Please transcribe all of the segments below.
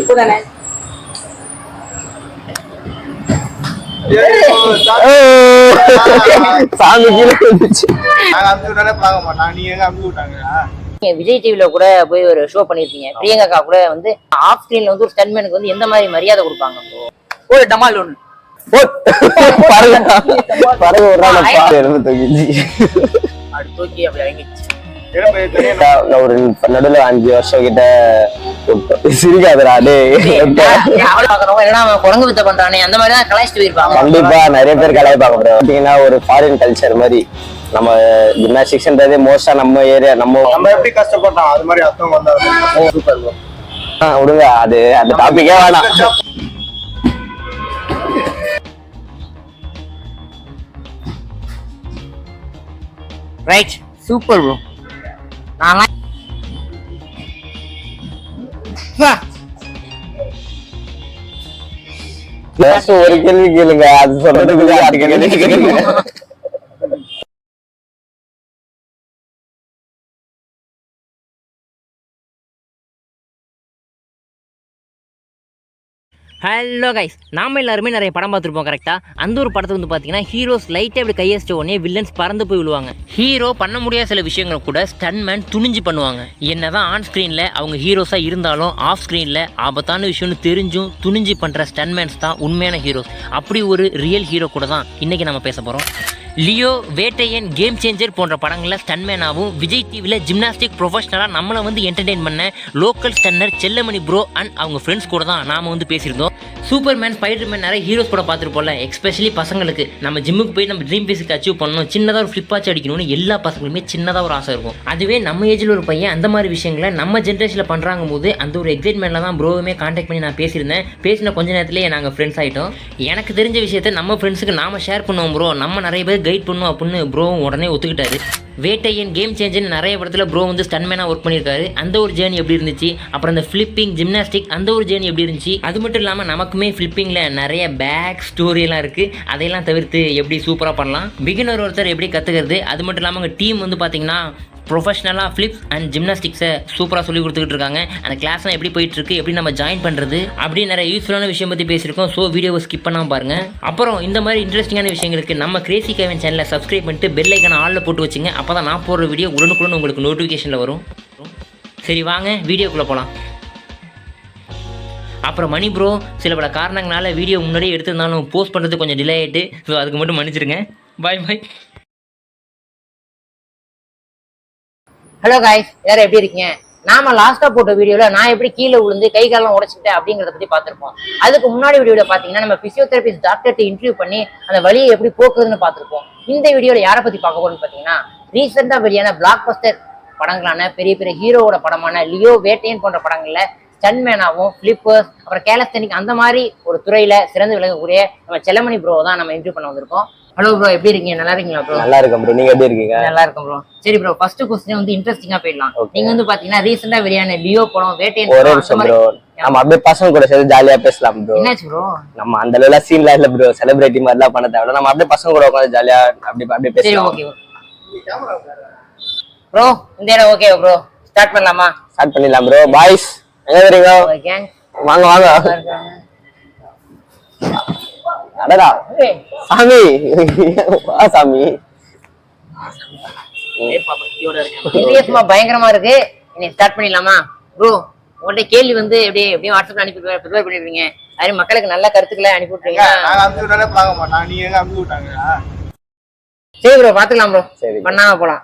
இப்பதானே? சாமி. கீழே வந்துச்சு விஜய் டிவில கூட போய் ஒரு ஷோ பண்ணிருக்கீங்க பிரியங்கா அக்கா கூட வந்து ஆஃப் ஸ்கிரீன்ல வந்து ஒரு ஸ்டன்மேனுக்கு வந்து எந்த மாதிரி மரியாதை கொடுப்பாங்க? ஒரு டமால் ஒண்ணு. நடுவுல அஞ்சு வருஷம் கிட்ட. சிரிக்காதடா டேய். குரங்கு வித்த பண்றானே அந்த மாதிரி தான் கலாய்ச்சிட்டு போயிருப்பாங்க. கண்டிப்பா நிறைய பேர் கலாய்ப்பாங்க ப்ரோ பாத்தீங்கன்னா ஒரு ஃபாரின் கல்ச்சர் மாதிரி. நம்ம ஜிம்னாஸ்டிக்ஸ்ன்றதே மோஸ்டா நம்ம ஏரியா நம்ம நம்ம எப்படி கஷ்டப்பட்டோம் அது மாதிரி அர்த்தம் ஆ, விடுங்க அது அந்த டாபிக்கே வேணாம். ரைட் சூப்பர் ப்ரோ நான் Just ஒரு கேள்வி கேளுங்க அது சொல்றதுக்கு அது கேள்வி கேளுங்க ஹலோ கைஸ் நாம எல்லாருமே நிறைய படம் பார்த்துருப்போம் கரெக்டாக அந்த ஒரு படத்தை வந்து பார்த்தீங்கன்னா ஹீரோஸ் லைட்டாக இப்படி கையடிச்ச உடனே வில்லன்ஸ் பறந்து போய் விழுவாங்க. ஹீரோ பண்ண முடியாத சில விஷயங்களை கூட ஸ்டன்மேன் துணிஞ்சு பண்ணுவாங்க. என்னதான் ஆன் ஸ்க்ரீனில் அவங்க ஹீரோஸாக இருந்தாலும் ஆஃப் ஸ்க்ரீனில் ஆபத்தான விஷயம்னு தெரிஞ்சும் துணிஞ்சு பண்ணுற ஸ்டன்மேன்ஸ் தான் உண்மையான ஹீரோஸ் அப்படி ஒரு ரியல் ஹீரோ கூட தான் இன்றைக்கி நம்ம பேச போகிறோம் லியோ வேட்டையன் கேம் சேஞ்சர் போன்ற படங்களில் ஸ்டன்மேனாகவும் விஜய் டிவியில் ஜிம்னாஸ்டிக் ப்ரொஃபஷனலாக நம்மளை வந்து என்டர்டெயின் பண்ண local stunner Sellamani bro and அவங்க ஃப்ரெண்ட்ஸ் கூட தான் நாம் வந்து பேசியிருந்தோம். சூப்பர்மேன் ஸ்பைடர்மேன் நிறைய ஹீரோஸ் கூட பார்த்துருப்போம்ல. எஸ்பெஷலி பசங்களுக்கு. நம்ம ஜிம்முக்கு போய் நம்ம ட்ரீம் பேஸுக்கு அச்சீவ் பண்ணணும். சின்னதாக ஒரு ஃப்ளிப்பாச்சு அடிக்கணும்னு எல்லா பசங்களுமே சின்னதாக ஒரு ஆசை இருக்கும். அதுவே நம்ம ஏஜில் ஒரு பையன் அந்த மாதிரி விஷயங்களை நம்ம ஜென்ரேஷனில் பண்ணுறாங்க போது அந்த ஒரு எக்ஸைட்மெண்ட்டில் தான் ப்ரோவுமே காண்டாக்ட் பண்ணி நான் பேசியிருந்தேன். பேசின கொஞ்ச நேரத்துலேயே நாங்கள் ஃப்ரெண்ட்ஸ் ஆகிட்டோம் எனக்கு தெரிஞ்ச விஷயத்தை நம்ம ஃப்ரெண்ட்ஸுக்கு நாம ஷேர் பண்ணுவோம் ப்ரோ நம்ம நிறைய பேர் கைட் பண்ணுவோம் அப்படின்னு ப்ரோவும் உடனே ஒத்துக்கிட்டாரு. வேட்டையன் கேம் சேஞ்சர் நிறைய படத்தில் ப்ரோ வந்து ஸ்டன்மேனாக ஒர்க் பண்ணியிருக்காரு. அந்த ஒரு ஜேர்னி எப்படி இருந்துச்சு? அப்புறம் அந்த ஃப்ளிப்பிங் ஜிம்னாஸ்டிக் அந்த ஒரு ஜேர்னி எப்படி இருந்துச்சு? அது மட்டும் இல்லாமல் நமக்குமே ஃப்ளிப்பிங்கில் நிறைய பேக் ஸ்டோரியெல்லாம் இருக்குது அதையெல்லாம் தவிர்த்து எப்படி சூப்பராக பண்ணலாம்? பிகினர் ஒருத்தர் எப்படி கற்றுக்கிறது அது மட்டும் இல்லாமல் உங்கள் டீம் வந்து பார்த்தீங்கன்னா ப்ரொஃபஷனலாக ஃப்ளிப்ஸ் அண்ட் ஜிம்னாஸ்டிக்ஸை சூப்பராக சொல்லி கொடுத்துக்கிட்டு இருக்காங்க. அந்த கிளாஸ்லாம் எப்படி போயிட்டு இருக்கு எப்படி நம்ம ஜாயின் பண்ணுறது அப்படி நிறைய யூஸ்ஃபுல்லான விஷயம் பற்றி பேசியிருக்கோம். ஸோ வீடியோவை ஸ்கிப் பண்ணாமல் பாருங்க. அப்புறம் இந்த மாதிரி இன்ட்ரெஸ்டிங்கான விஷயங்களுக்கு நம்ம கிரேசி கேவன் சேனலை சப்ஸ்கிரைப் பண்ணிட்டு பெல் ஐக்கான ஆளில் போட்டு வச்சுங்க. அப்போ தான் நான் போடுற வீடியோ உடனுக்குடன் உங்களுக்கு நோட்டிஃபிகேஷனில் வரும். சரி வாங்க வீடியோக்குள்ளே போகலாம் அப்புறம் மணி ப்ரோ சில பல காரணங்களால் வீடியோ முன்னாடியே எடுத்திருந்தாலும் போஸ்ட் பண்ணுறது கொஞ்சம் டிலே ஆகிட்டு ஸோ அதுக்கு மட்டும் மன்னிச்சிருங்க. பாய் பாய் ஹலோ காய்ஸ் எல்லாரும் எப்படி இருக்கீங்க? நாம லாஸ்டா போட்ட வீடியோல நான் எப்படி கீழே விழுந்து கை காலம் உடைச்சிட்டேன் அப்படிங்கறத பத்தி பார்த்திருப்போம். அதுக்கு முன்னாடி வீடியோல பாத்தீங்கன்னா நம்ம பிசியோதெரபிஸ்ட் டாக்டர்கிட்ட இன்டர்வியூ பண்ணி அந்த வழியை எப்படி போக்குறதுன்னு பார்த்திருப்போம். இந்த வீடியோல யாரை பத்தி பார்க்க போறோம்னு பாத்தீங்கன்னா ரீசெண்டா வெளியான பிளாக் பஸ்டர் படங்களான பெரிய பெரிய ஹீரோவோட படமான லியோ வேட்டையன் போன்ற படங்கள்ல ஸ்டன்மேனாவும் ஃபிளிப்பர்ஸ் அப்புறம் கேலஸ்தனிக் அந்த மாதிரி ஒரு துறையில சிறந்து விளங்கக்கூடிய நம்ம செல்லமணி ப்ரோ தான் நம்ம இன்டர்வியூ பண்ண வந்திருக்கோம். ஹலோ ப்ரோ எப்படி இருக்கீங்க? நல்லா இருக்கீங்களா ப்ரோ நல்லா இருக்கும் ப்ரோ நீங்க எப்படி இருக்கீங்க? நல்லா இருக்கும் ப்ரோ சரி ப்ரோ ஃபர்ஸ்ட் கொஸ்டின் வந்து இன்ட்ரெஸ்டிங்கா போயிடலாம். நீங்க வந்து பாத்தீங்கன்னா ரீசெண்டா வெளியான லியோ படம் வேட்டையன் ஒரே நிமிஷம் மாதிரி- ப்ரோ நம்ம அப்படியே பசங்க கூட சேர்ந்து ஜாலியா பேசலாம் ப்ரோ என்னாச்சு ப்ரோ நம்ம அந்த அளவுல சீன்லாம் இல்ல ப்ரோ செலிபிரிட்டி மாதிரிலாம் பண்ண தேவையில்ல. நம்ம அப்படியே பசங்க கூட உட்காந்து ஜாலியா அப்படி அப்படியே சரி பேசலாம். ஓகே ப்ரோ இந்த இடம் ஓகே ப்ரோ ஸ்டார்ட் பண்ணலாமா? ஸ்டார்ட் பண்ணிடலாம் ப்ரோ பாய்ஸ் எங்க வரீங்க? வாங்க வாங்க. அடடா. சாமி. வா சாமி. பயங்கரமா இருக்கு. இன்னைக்கு ஸ்டார்ட் பண்ணிடலாமா? ப்ரோ உங்கள்ட்ட கேள்வி வந்து எப்படி எப்படியும் வாட்ஸ்அப்ல அனுப்பி ப்ரிப்பேர் பண்ணிருப்பீங்க அது மக்களுக்கு நல்ல கருத்துக்களை அனுப்பி விட்டுருங்க சரி ப்ரோ பாத்துக்கலாம் ப்ரோ சரி பண்ணாம போலாம்.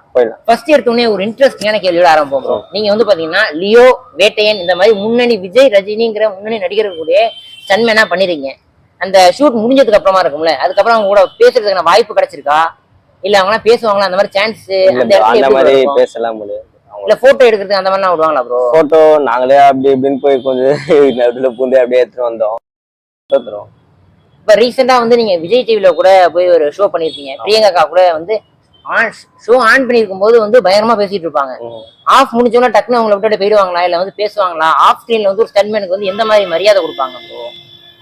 ஃபர்ஸ்ட் எடுத்தோடனே ஒரு இன்ட்ரெஸ்டிங்கான கேள்வியோட ஆரம்பம் bro. நீங்க வந்து பாத்தீங்கன்னா லியோ வேட்டையன் இந்த மாதிரி முன்னணி விஜய் ரஜினிங்கிற முன்னணி நடிகர்கள் கூட ஸ்டன்மேனா பண்ணிருக்கீங்க. அந்த ஷூட் முடிஞ்சதுக்கு அப்புறமா இருக்கும்ல அதுக்கப்புறம் அவங்க கூட பேசுறதுக்கான வாய்ப்பு கிடைச்சிருக்கா? இல்ல அவங்க பேசுவாங்களா? அந்த மாதிரி சான்ஸ் அந்த மாதிரி? பேசலாம் இல்ல போட்டோ எடுக்கிறதுக்கு அந்த மாதிரிலாம் விடுவாங்களா ப்ரோ போட்டோ நாங்களே அப்படி இப்படின்னு போய் கொஞ்சம் நடுவில் பூந்து அப்படியே எடுத்துட்டு வந்தோம். இப்ப ரீசெண்டா வந்து நீங்க விஜய் டிவில கூட போய் ஒரு ஷோ பண்ணிருக்கீங்க பிரியங்கா கூட வந்து ஆன் ஷோ ஆன் பண்ணிருக்கும் போது வந்து பயங்கரமா பேசிட்டு இருப்பாங்க. ஆஃப் முடிஞ்சோன்னா டக்குனு அவங்கள விட்டுட்டு போயிடுவாங்களா? இல்ல வந்து பேசுவாங்களா? ஆஃப் ஸ்கிரீன்ல வந்து ஒரு ஸ்டன்மேனுக்கு வந்து எந்த மாதிரி மரியாதை கொடுப்பாங்க ப்ரோ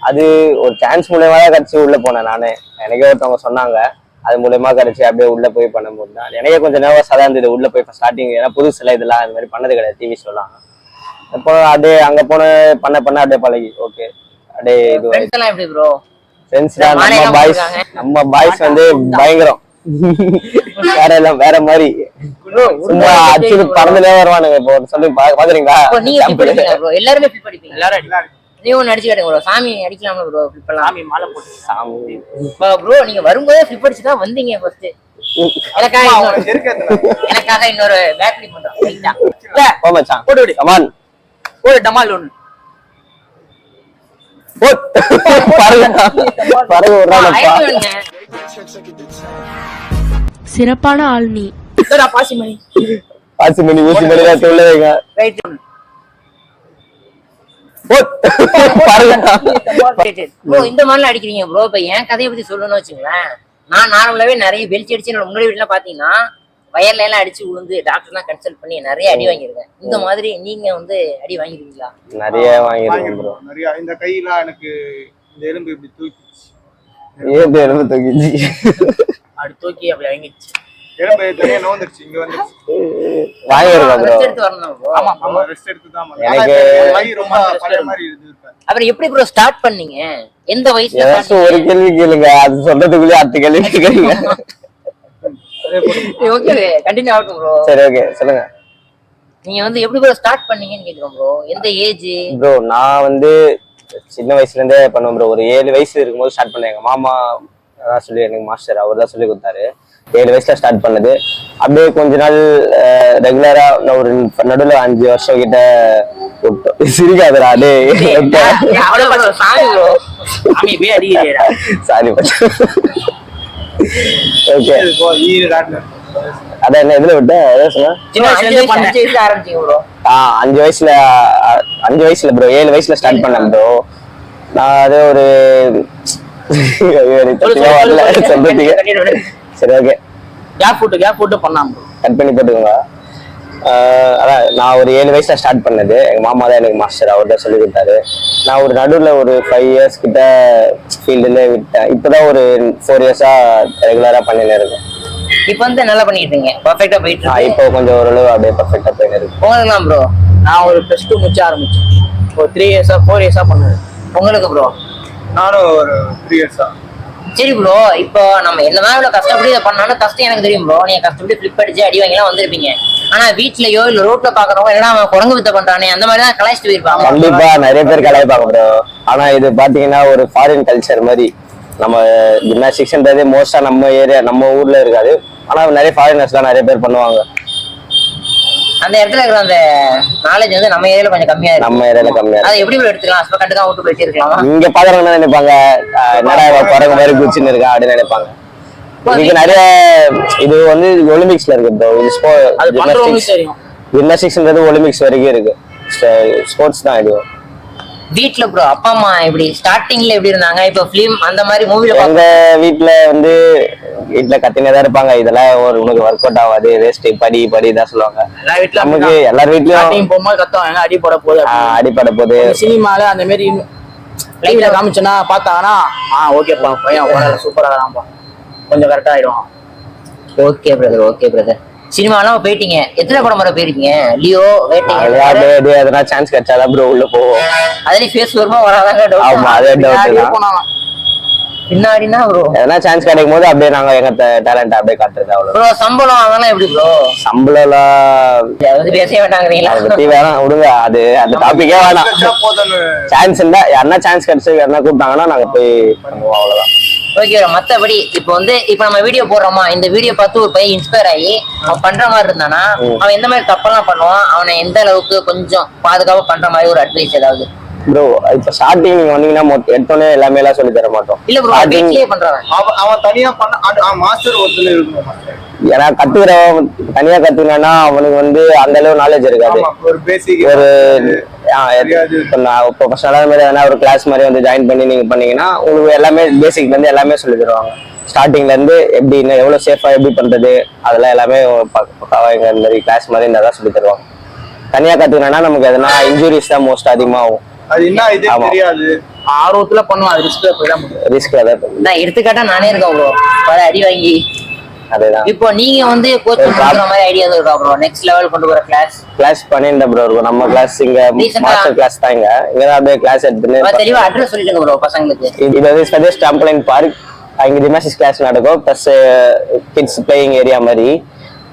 அது ஒரு சான்ஸ் மூலியமா தான் கிடைச்சி உள்ள போனேன் நானு. எனக்கே ஒருத்தவங்க சொன்னாங்க அது மூலியமா கிடைச்சி அப்படியே உள்ள போய் பண்ணும்போது தான். எனக்கே கொஞ்சம் நர்வஸாக தான் இருந்தது உள்ள போய் ஸ்டார்டிங் ஏன்னா புதுசுல இதெல்லாம் அது மாதிரி பண்ணது கிடையாது டிவி ஷோலாம் இப்போ அப்படியே அங்க போன பண்ண பண்ண அப்படியே பழகி. ஓகே அப்படியே இது ப்ரோ ஃப்ரெண்ட்ஸ் நம்ம பாய்ஸ். நம்ம பாய்ஸ் வந்து பயங்கரம். வேற எல்லாம் வேற மாதிரி. சும்மா பறந்துலே வருவானுங்க இப்போ சொல்லி பா- பாக்குறீங்களா? இப்போ எல்லாருமே எல்லாரும் ஒன்று அடிச்சு காட்டுங்க ப்ரோ சாமி அடிக்கலாமா ப்ரோ ஃபிளிப் பண்ணலாம் சாமி மாலை போட்டு சாமி. ப்ரோ நீங்க வரும்போதே ஃபிளிப் அடிச்சு தான் வந்தீங்க ஃபர்ஸ்ட் எனக்காக இன்னொரு எனக்காக இன்னொரு ஃபிளிப் பண்றோம். ரைட்டா இல்ல, போ மச்சான் போட்டு விடு கமான் ஒரு டமால் விடுறானப்பா சிறப்பான ஆள் நீ. இதோடா பாசி மணி பாசி மணி ஊசி மணி தான் சொல்ல வைங்க ரைட் பறகு ப்ரோ இந்த மாதிரிலாம் அடிக்கிறீங்க. ப்ரோ இப்ப என் கதையை பத்தி சொல்லணும்னு வச்சுங்களேன் நான் நார்மலாவே நிறைய வெளிச்சு அடிச்சு முன்னாடி வீட்டுல பாத்தீங்கன்னா வயர்ல எல்லாம் அடிச்சு விழுந்து டாக்டர் தான் கன்சல்ட் பண்ணி நிறைய அடி வாங்கியிருக்கேன். இந்த மாதிரி நீங்க வந்து அடி வாங்கிருக்கீங்களா? நிறைய வாங்கிருக்கேன் நிறைய இந்த கையெல்லாம் எனக்கு இந்த எலும்பு இப்படி தூக்கிச்சு ஏன் எலும்பு தூக்கிச்சு அப்படி தூக்கி அப்படி வாங்கிடுச்சு. அப்புறம் எப்படி ப்ரோ ஸ்டார்ட் பண்ணீங்க? எந்த வயசுல ஒரு கேள்வி கேளுங்க. அது சொல்றதுக்குள்ளே அடுத்த கேள்வி கேட்குறீங்க ஓகே கண்டினியூ ப்ரோ சரி ஓகே சொல்லுங்க. நீங்க வந்து எப்படி ப்ரோ ஸ்டார்ட் பண்ணீங்கன்னு கேக்குறோம் ப்ரோ எந்த ஏஜ் ப்ரோ நான் வந்து சின்ன வயசுல இருந்தே பண்ணுவேன் ப்ரோ ஒரு ஏழு வயசு இருக்கும்போது ஸ்டார்ட் பண்ணேன். எங்க மாமா தான் சொல்லி எனக்கு மாஸ்டர் அவர் தான் சொல்லி கொடுத்தாரு. ஏழு வயசுல ஸ்டார்ட் பண்ணது. அப்படியே கொஞ்ச நாள் ரெகுலரா நான் ஒரு நடுவில் அஞ்சு வருஷம் கிட்ட சிரிக்காதடா அடிக்கிறேடா. சாரி ஓகே அதான் என்ன இதுல விட்ட. அஞ்சு வயசுல அஞ்சு வயசுல அ- அஞ்சு வயசுல ப்ரோ ஏழு வயசுல ஸ்டார்ட் பண்ணேன் ப்ரோ நான் அது ஒரு ஐயோ, சரி ஓகே கேப் ஃபுட்டு கேப் ஃபுட்டு பண்ணாம. கட் பண்ணி போட்டுக்கோங்க. அதான் நான் ஒரு ஏழு வயசுல ஸ்டார்ட் பண்ணது. எங்க மாமா தான் எனக்கு மாஸ்டர் அவர் தான் சொல்லி கொடுத்தாரு. நான் ஒரு நடுவில் ஒரு ஃபைவ் இயர்ஸ் கிட்ட ஃபீல்டுல விட்டேன். இப்போதான் ஒரு ஃபோர் இயர்ஸா ரெகுலரா பண்ணின்னு இருக்கேன். இப்போ வந்து நல்லா பண்ணிட்டு இருக்கீங்க பர்ஃபெக்ட்டா போயிட்டு இருக்கு. இப்போ கொஞ்சம் ஓரளவு அப்படியே பர்ஃபெக்டா போயின்னு இருக்கு. உங்களுக்குலாம் ப்ரோ நான் ஒரு ப்ளஸ் டூ முடிச்சு ஆரம்பிச்சேன். ஒரு த்ரீ இயர்ஸா ஃபோர் இயர்ஸா பண்ணுவேன் உங்களுக்கு ப்ரோ நானும் ஒரு த்ரீ இயர்ஸா சரி ப்ரோ இப்போ நம்ம என்னதான் இவ்வளவு கஷ்டப்பட்டு இதை பண்ணாலும் கஷ்டம் எனக்கு தெரியும் ப்ரோ நீங்க கஷ்டப்பட்டு ஃபிளிப் அடிச்சு அடி வாங்கிலாம் வந்திருப்பீங்க. ஆனா வீட்லயோ இல்ல ரோட்ல பாக்குறவங்க என்னடா அவன் குரங்கு வித்த பண்றானே அந்த மாதிரி தான் கலாய்ச்சிட்டு போயிருப்பாங்க கண்டிப்பா நிறைய பேர் கலாய்ப்பாங்க ப்ரோ ஆனா இது பாத்தீங்கன்னா ஒரு ஃபாரின் கல்ச்சர் மாதிரி. நம்ம ஜிம்னாஸ்டிக்ஸ்ன்றது மோஸ்டா நம்ம ஏரியா நம்ம ஊர்ல இருக்காது. ஆனா நிறைய ஃபாரினர்ஸ்லாம் நிறைய பேர் பண்ணுவாங்க. அந்த இடத்துல இருக்கிற அந்த நாலேஜ் வந்து நம்ம ஏரியால கொஞ்சம் கம்மியா இருக்கு. நம்ம ஏரியால கம்மியா இருக்கு. அதை எப்படி எடுத்துக்கலாம்? அஸ்ப தான் விட்டு போயிட்டு இருக்கலாமா இங்க பாக்குறவங்க என்ன நினைப்பாங்க? என்னடா குரங்கு மாதிரி குச்சின்னு இருக்கா அப்படின்னு நினைப்பாங்க. இதுக்கு நிறைய இது வந்து ஒலிம்பிக்ஸ்ல இருக்கு ப்ரோ இது தெரியும். ஜிம்னாஸ்டிக்ஸ்ன்றது ஒலிம்பிக்ஸ் வரைக்கும் இருக்கு. ஸ்போர்ட்ஸ் தான் இது. வீட்ல ப்ரோ அப்பா அம்மா எப்படி ஸ்டார்டிங்ல எப்படி இருந்தாங்க? இப்போ ஃபிலிம் அந்த மாதிரி மூவில எங்க வீட்ல வந்து வீட்ல கத்தினே தான் இருப்பாங்க. இதெல்லாம் ஒரு உனக்கு ஒர்க் அவுட் ஆகாது வேஸ்ட் படி படி தான் சொல்லுவாங்க. எல்லா வீட்ல நமக்கு எல்லார் வீட்லயும் ஸ்டார்டிங் போகும்போது கத்துவாங்க அடி போட போகுது அடிப்படை போது சினிமால அந்த மாதிரி லைவ்ல காமிச்சோன்னா பார்த்தாங்கன்னா ஆ ஓகேப்பா பையன் பரவாயில்ல சூப்பரா வரான்ப்பா கொஞ்சம் கரெக்டா ஆயிடுவான். ஓகே பிரதர் ஓகே பிரதர் சினிமாலாம் போயிட்டீங்க. எத்தனை படம் வர போயிருக்கீங்க? லியோ வேட்டைங்க எதனா சான்ஸ் கிடைச்சாதான் ப்ரோ உள்ள போவோம். அதுலயும் ஃபேஸ் வருமா வராதாங்க ஆமா டவுட் அதே தான். போனாங்க? பின்னாடினா ப்ரோ எதனா சான்ஸ் கிடைக்கும் போது அப்படியே நாங்க எங்க டேலண்ட் அப்படியே காட்டுறது அவ்வளவு ப்ரோ சம்பளம் அதெல்லாம் எப்படி ப்ரோ சம்பளம்லாம் அதை வந்து பேசவே அதை வேண்டாங்கிறீங்களா பத்தி வேணாம் விடுங்க. அது அந்த டாபிக்கே வேணாம். சான்ஸ் இருந்தா யாருன்னா சான்ஸ் கிடைச்சு யாருன்னா கூப்பிட்டாங்கன்னா நாங்க போய் பண்ணுவோம் அவ்வளவுதான். ஓகே மத்தபடி இப்போ வந்து இப்போ நம்ம வீடியோ போடுறோமா? இந்த வீடியோ பார்த்து ஒரு பையன் இன்ஸ்பயர் ஆகி அவன் பண்ற மாதிரி இருந்தானா? அவன் எந்த மாதிரி தப்பெல்லாம் பண்ணுவான்? அவனை எந்த அளவுக்கு கொஞ்சம் பாதுகாப்பா பண்ற மாதிரி ஒரு அட்வைஸ் ஏதாவது? ப்ரோ இப்ப ஸ்டார்டிங் நீங்க வந்தீங்கன்னா மொத்த- எடுத்தோடனே எல்லாமே எல்லாம் சொல்லி தர மாட்டோம். இல்ல ப்ரோ வீட்லயே பண்றவன். அவன் அவன் தனியா பண்ண மாஸ்டர் ஒருத்தர் இருக்கணும் ஏன்னா கத்துக்கிறவன் தனியா கத்துக்கினா அவனுக்கு வந்து அந்த அளவு நாலேஜ் இருக்காது. ஒரு பேசிக் ஒரு. இப்ப நான் இப்போ மாதிரி எதனா ஒரு கிளாஸ் மாதிரி வந்து ஜாயின் பண்ணி நீங்க பண்ணீங்கன்னா உங்களுக்கு எல்லாமே பேசிக்ல இருந்து எல்லாமே சொல்லி தருவாங்க ஸ்டார்டிங்ல இருந்து எப்படி இன்னும் எவ்வளவு சேஃபா எப்படி பண்றது அதெல்லாம் எல்லாமே இந்த மாதிரி கிளாஸ் மாதிரி இருந்தா தான் சொல்லி தருவாங்க தனியா கத்துக்கணும்னா நமக்கு எதனா இன்ஜுரிஸ் தான் மோஸ்ட் அதிகமா ஆகும் அது என்ன இது. தெரியாது. ஆர்வத்துல பண்ணுவான் அது ரிஸ்க்ல போய் தான் முடியும். ரிஸ்க் அதான் நான் எடுத்துக்காட்டா நானே இருக்கேன் ப்ரோ. அடி வாங்கி. இப்போ நீங்க வந்து கோச்சிங் கொடுக்குற மாதிரி ஐடியா இருக்கா ப்ரோ நெக்ஸ்ட் லெவல் கொண்டு போற கிளாஸ் கிளாஸ் பண்ணிருந்த ப்ரோ இருக்கும் நம்ம கிளாஸ் இங்க மாஸ்டர் கிளாஸ் தான் இங்க. இங்க அப்படியே கிளாஸ் எடுத்துன்னு தெளிவா அட்ரஸ் சொல்லிடுங்க ப்ரோ பசங்களுக்கு. இது வந்து சஜஸ்ட் டம்ப்ளைன் பார்க் இங்க ஜிம்னாஸ்டிக்ஸ் கிளாஸ் நடக்கும். ப்ளஸ் கிட்ஸ் பிளேயிங் ஏரியா மாதிரி.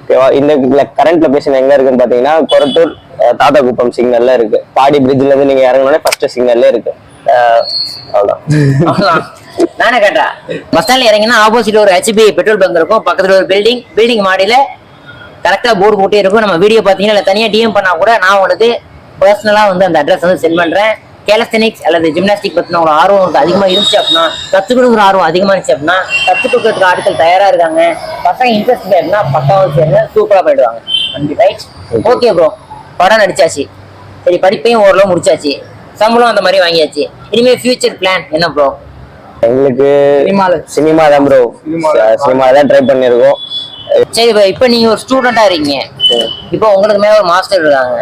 ஓகேவா இந்த கரண்ட் லொகேஷன் எங்க இருக்குன்னு பாத்தீங்கன்னா கொரட்டூர் அஹ், தாத்தாகுப்பம் சிக்னல்ல இருக்கு. பாடி பிரிட்ஜ்ல இருந்து நீங்க இறங்கினோடனே ஃபர்ஸ்ட் சிக்னல்ல இருக்கு. அவ்வளவுதான். நானே கேட்டா பஸ் ஸ்டாண்ட்ல இறங்கினா ஆப்போசிட் ஒரு ஹெச்பி பெட்ரோல் பங்க் இருக்கும். பக்கத்துல ஒரு பில்டிங் பில்டிங் மாடியில கரெக்டா போர்டு போட்டே இருக்கும். நம்ம வீடியோ பாத்தீங்கன்னா இல்ல தனியா டிஎம் பண்ணா கூட நான் உங்களுக்கு பர்சனலா வந்து அந்த அட்ரஸ் வந்து சென்ட் பண்றேன். கேலஸ்தனிக்ஸ் அல்லது ஜிம்னாஸ்டிக் பத்தின ஒரு ஆர்வம் உங்களுக்கு அதிகமா இருந்துச்சு அப்படின்னா கத்துக்கணுங்கிற ஆர்வம் அதிகமா இருந்துச்சு அப்படின்னா கத்துக் கொடுக்கறதுக்கு ஆட்கள் தயாரா இருக்காங்க. பசங்க இன்ட்ரெஸ்ட் அப்படின்னா பக்காவும் சேருங்க சூப்பரா போயிடுவாங்க. ரைட் ஓகே ப்ரோ படம் நடிச்சாச்சு. சரி படிப்பையும் ஓரளவு முடிச்சாச்சு. சம்பளம் அந்த மாதிரி வாங்கியாச்சு. இனிமே ஃபியூச்சர் பிளான் என்ன ப்ரோ எங்களுக்கு சினிமால சினிமா தான் ப்ரோ சினிமா தான் ட்ரை பண்ணிருக்கோம். சரி இப்போ இப்போ நீங்க ஒரு ஸ்டூடெண்டா இருக்கீங்க. இப்போ உங்களுக்கு மேல ஒரு மாஸ்டர் இருக்காங்க.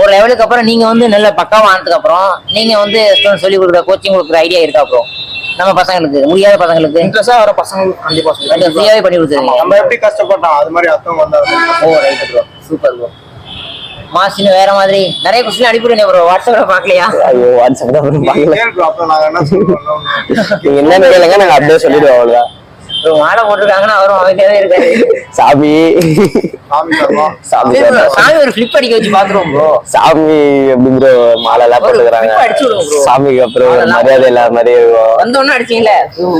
ஒரு லெவலுக்கு அப்புறம் நீங்க வந்து நல்ல பக்காவா ஆனதுக்கு அப்புறம் நீங்க வந்து ஸ்டூடெண்ட் சொல்லி கொடுக்குற கோச்சிங் கொடுக்குற ஐடியா இருக்கா ப்ரோ நம்ம பசங்களுக்கு முடியாத பசங்களுக்கு? இன்ட்ரெஸ்டா வர பசங்களுக்கு கண்டிப்பா சொல்லுங்க கொஞ்சம் ஃப்ரீயாவே பண்ணி கொடுத்துருங்க நம்ம எப்படி கஷ்டப்பட்டோம் அது மாதிரி அர்த்தம் வந்தாங்க oh right bro super bro மாஸ்டின் வேற மாதிரி. நிறைய கொஸ்டின் அனுப்பிடுங்க ப்ரோ வாட்ஸ்அப்ல பார்க்கலையா? ஐயோ வாட்ஸ்அப் தான் நாங்க என்ன சொல்றோம் நீங்க என்னன்னு கேளுங்க நாங்க அப்படியே சொல்லிடுவோம் அவ்வளவுதான். மாலை போட்டிருக்காங்கன்னா அவரும் அமைதியாவே இருக்காரு. சாமி. சாமி ஒரு ஃபிளிப் அடிக்க வச்சு பாத்துருவோம் ப்ரோ சாமி ப்ரோ மாலை எல்லாம் போட்டுக்கிறாங்க. சாமிக்கு அப்புறம் ஒரு மரியாதை இல்லாத மாதிரி வந்த உடனே அடிச்சீங்களே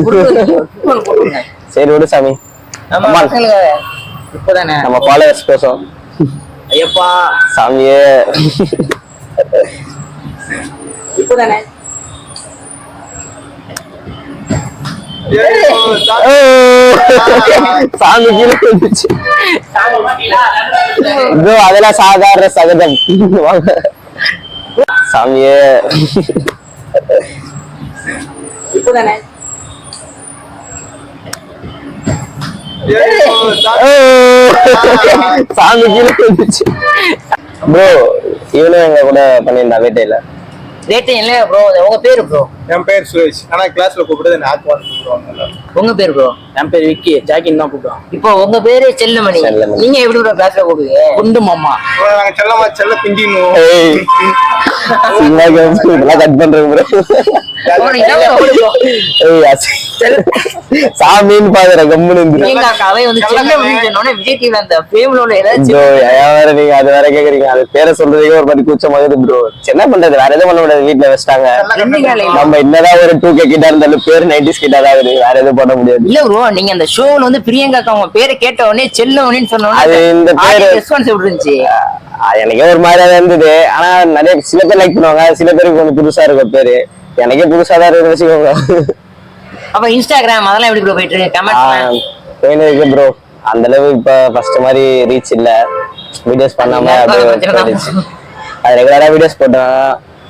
போட்டுருங்க சரி விடு சாமி. நம்ம ஃபாலோவர்ஸ் கோசம். ஐயப்பா. சாமியே. இப்பதானே? சாமி. சாமி கீழே வந்துச்சு ப்ரோ அதெல்லாம் சாதாரண சகஜம். வாங்க. சாமியே. இப்பதானே? சாமி. கீழே ப்ரோ இவனும் எங்க கூட பண்ணியிருந்தா வேட்டையில ரேட்டு இல்ல ப்ரோ உங்க பேரு ப்ரோ என் பேர் சுரேஷ். ஆனா கிளாஸ்ல கூப்பிடுறது ஆக்வான் கூப்பிடுவாங்க. உங்க பேரு ப்ரோ என் பேர் விக்கி. ஜாக்கின் தான் கூப்பிடுவான். இப்போ உங்க பேரு செல்லமணி. நீங்க எப்படி ப்ரோ கிளாஸ்ல கூப்பிடுவீங்க? குண்டு மாமா. நாங்க செல்லமா செல்ல இதெல்லாம் கட் பண்றேன் சாமின்னு பாக்குற கம்முன்னு நீங்க வேற நீங்க அது வேற கேக்குறீங்க. அது பேரை சொல்றதுக்கே ஒரு மாதிரி கூச்சமாகுது ப்ரோ என்ன பண்றது? வேற எதுவும் பண்ண முடியாது. வீட்டுல வச்சிட்டாங்க. இல்லை? நம்ம என்னதான் ஒரு டூ கே கிட்டா இருந்தாலும் பேர் நைன்டிஸ் கிட்டா தான் இருக்குது. வேற எதுவும் பண்ண முடியாது. இல்ல ப்ரோ நீங்க அந்த ஷோல வந்து பிரியங்கா அவங்க பேரை கேட்ட உடனே செல்லமணின்னு சொன்ன அது இந்த பேரு- ரெஸ்பான்ஸ் எப்படி இருந்துச்சு? எனக்கே ஒரு மாதிரியா இருந்தது. ஆனா நிறைய சில பேர் லைக் பண்ணுவாங்க. சில பேருக்கு கொஞ்சம் புதுசா இருக்கும் பேரு. எனக்கே புதுசா தான் இருக்கு வச்சுக்கோங்க. அப்ப இன்ஸ்டாகிராம் அதெல்லாம் எப்படி ப்ரோ போயிட்டு இருக்கு? கமெண்ட் போயின்னு இருக்கு ப்ரோ அந்த அளவு இப்ப ஃபர்ஸ்ட் மாதிரி ரீச் இல்ல. வீடியோஸ் பண்ணாம அது ரெகுலரா வீடியோஸ் போட்டா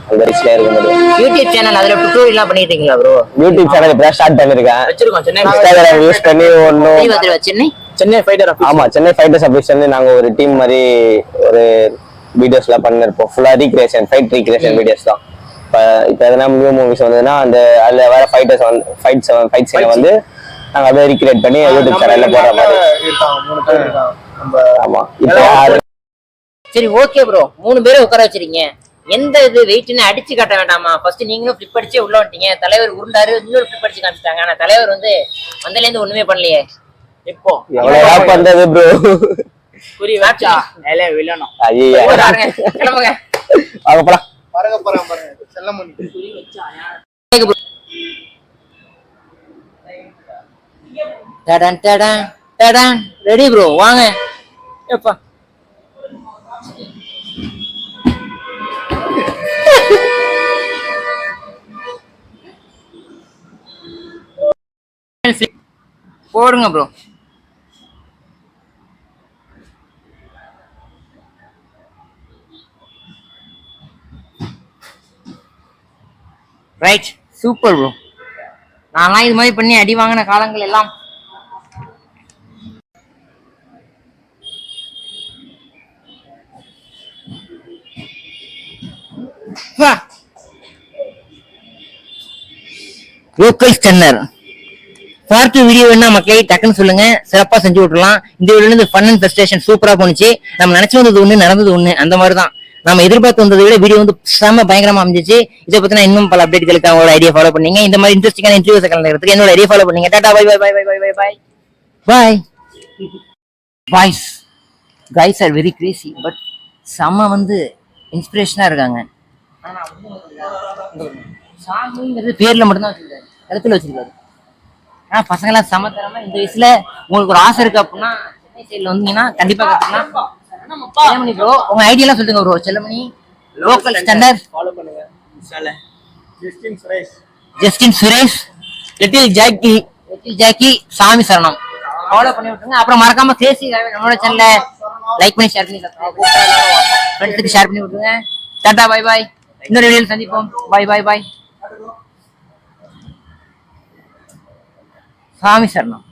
அந்த ரீச்ல இருக்க முடியும் யூடியூப் சேனல் அதுல டுட்டோரியல் எல்லாம் பண்ணிட்டு இருக்கீங்களா ப்ரோ யூடியூப் சேனல் இப்ப ஸ்டார்ட் பண்ணிருக்கேன். வச்சிருக்கோம் சென்னை. இன்ஸ்டாகிராம் யூஸ் பண்ணி தெளிவா சென்னை? சென்னை ஃபைட்டர் ஆமா சென்னை ஃபைட்டர்ஸ் அபிஷன் நாங்க ஒரு டீம் மாதிரி ஒரு வீடியோஸ் எல்லாம் பண்ணிருப்போம். ஃபுல்லா ரீக்ரியேஷன் ஃபைட் ரீக்ரியேஷன் வீடியோஸ் தான். இப்ப இப்ப எதனா நியூ மூவிஸ் வந்ததுன்னா அந்த அதுல வேற ஃபைட்டர்ஸ் வந்து ஃபைட்ஸ் ஃபைட் சீனை வந்து நாங்க அப்படியே ரீக்ரியேட் பண்ணி யூடியூப் சேனல்ல போடுற மாதிரி. இருக்காங்க மூணு பேர் இருக்காங்க. நம்ம ஆமா இப்போ யாரு சரி ஓகே ப்ரோ மூணு பேரை உட்கார வச்சிருக்கீங்க. எந்த இது வெயிட்னு அடிச்சு காட்ட வேண்டாமா? ஃபர்ஸ்ட் நீங்களும் ஃபிளிப் அடிச்சே உள்ள வந்துட்டீங்க. தலைவர் உருண்டாரு இன்னொரு ஃபிளிப் அடிச்சு காமிச்சிட்டாங்க. ஆனா தலைவர் வந்து வந்தல இருந்து ஒண்ணுமே பண்ணலையே. இப்போ. பண்றது ப்ரோ குறி வச்சா வேலையை வில்லணும் ஐயா பாருங்க, கிளம்புங்க. வாங்க போலாம். பாருங்க பாருங்க பாருங்க. செல்லமணி. டடன் டடன் டடன். ரெடி ப்ரோ வாங்க. எப்பா. போடுங்க ப்ரோ ரைட் சூப்பர் ப்ரோ நான்லாம் இது மாதிரி பண்ணி அடி வாங்கின காலங்கள் எல்லாம். லோக்கல் ஸ்டன்னர் பார்த்து வீடியோ வேணா மக்களே டக்குன்னு சொல்லுங்க. சிறப்பா செஞ்சு விட்டுலாம் இந்த வீடியோல இருந்து ஃபன் அண்ட் ஃபெஸ்டேஷன் சூப்பரா போனுச்சு நம்ம நினைச்சு வந்தது ஒண்ணு நடந்தது ஒண்ணு அந்த மாதிரி தான் நம்ம எதிர்பார்த்து வந்ததை விட வீடியோ வந்து செம பயங்கரமா அமைஞ்சிச்சு. இதை பத்தின இன்னும் பல அப்டேட்களுக்கு அவங்களோட ஐடியா ஃபாலோ பண்ணீங்க. இந்த மாதிரி இன்ட்ரெஸ்டிங்கான இன்டர்வியூஸ் கலந்துக்கிறதுக்கு என்னோட ஐடியா ஃபாலோ பண்ணீங்க. Tata bye bye bye bye bye bye bye bye boys guys are very crazy but செம்ம வந்து இன்ஸ்பிரேஷனா இருக்காங்க. சாமிங்கிறது பேர்ல மட்டும்தான் வச்சிருக்காரு. கருத்துல வச்சிருக்காரு. ஆனா பசங்க எல்லாம் சமத்தரமா இந்த வயசுல உங்களுக்கு ஒரு ஆசை இருக்கு அப்படின்னா சென்னை சைடுல வந்தீங்கன்னா கண்டிப்பா கத்துக்கலாம் ப்ரோ உங்க ஐடியா எல்லாம் சொல்லுங்க bro Sellamani local standard follow பண்ணுங்க. இன்ஸ்டால Justin Suresh Justin Suresh little Jackie little Jackie சாமி சரணம். ஃபாலோ பண்ணி விட்டுருங்க. அப்புறம் மறக்காம கிரேசி நம்மளோட சேனலை லைக் பண்ணி ஷேர் பண்ணி ஃப்ரெண்ட்ஸுக்கு ஷேர் பண்ணி விட்டுருங்க. டாடா பை பாய் இன்னொரு வீடியோவில் சந்திப்போம். பாய் பாய் பாய் சாமி சரணம்